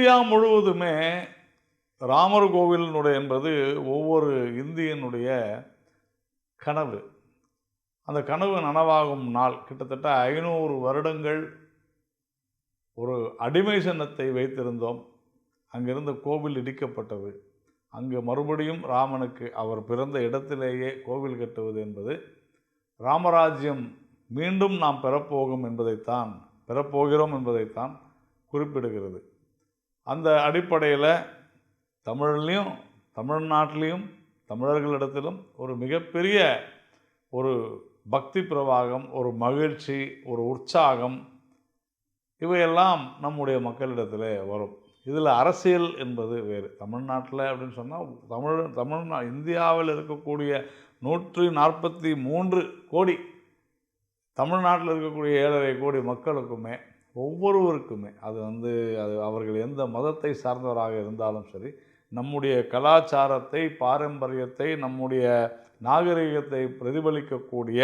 India முழுவதுமே ராமர் கோவிலினுடைய என்பது ஒவ்வொரு இந்தியனுடைய கனவு. அந்த கனவு நனவாகும் நாள். கிட்டத்தட்ட ஐநூறு வருடங்கள் ஒரு அடிமை சின்னத்தை வைத்திருந்தோம். அங்கிருந்த கோவில் இடிக்கப்பட்டது. அங்கு மறுபடியும் ராமனுக்கு அவர் பிறந்த இடத்திலேயே கோவில் கட்டுவது என்பது ராமராஜ்யம் மீண்டும் நாம் பெறப்போகும் என்பதைத்தான் பெறப்போகிறோம் என்பதைத்தான் குறிப்பிடுகிறது. அந்த அடிப்படையில் தமிழ்லேயும் தமிழ்நாட்டிலையும் தமிழர்களிடத்திலும் ஒரு மிகப்பெரிய ஒரு பக்தி பிரவாகம் ஒரு மகிழ்ச்சி ஒரு உற்சாகம் இவையெல்லாம் நம்முடைய மக்களிடத்தில் வரும். இதில் அரசியல் என்பது வேறு. தமிழ்நாட்டில் அப்படின்னு சொன்னால் தமிழ் தமிழ்நா இந்தியாவில் இருக்கக்கூடிய நூற்றி நாற்பத்தி மூன்று கோடி தமிழ்நாட்டில் இருக்கக்கூடிய ஏழரை கோடி மக்களுக்குமே ஒவ்வொருவருக்குமே. அது வந்து அது அவர்கள் எந்த மதத்தை சார்ந்தவராக இருந்தாலும் சரி நம்முடைய கலாச்சாரத்தை பாரம்பரியத்தை நம்முடைய நாகரிகத்தை பிரதிபலிக்கக்கூடிய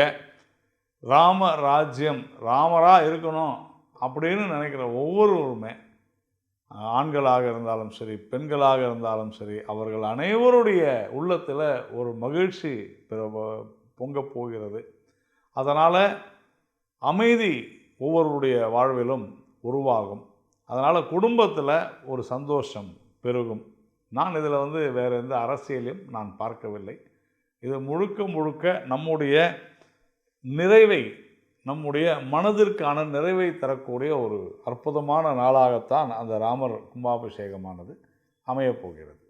ராம ராஜ்யம் ராமராக இருக்கணும் அப்படின்னு நினைக்கிற ஒவ்வொருவருமே ஆண்களாக இருந்தாலும் சரி பெண்களாக இருந்தாலும் சரி அவர்கள் அனைவருடைய உள்ளத்தில் ஒரு மகிழ்ச்சி பொங்கப் போகிறது. அதனால் அமைதி ஒவ்வொருடைய வாழ்விலும் உருவாகும். அதனால் குடும்பத்தில் ஒரு சந்தோஷம் பெருகும். நான் இதில் வந்து வேறு எந்த அரசியலையும் நான் பார்க்கவில்லை. இது முழுக்க முழுக்க நம்முடைய நிறைவை நம்முடைய மனதிற்கான நிறைவை தரக்கூடிய ஒரு அற்புதமான நாளாகத்தான் அந்த ராமர் கும்பாபிஷேகமானது அமையப்போகிறது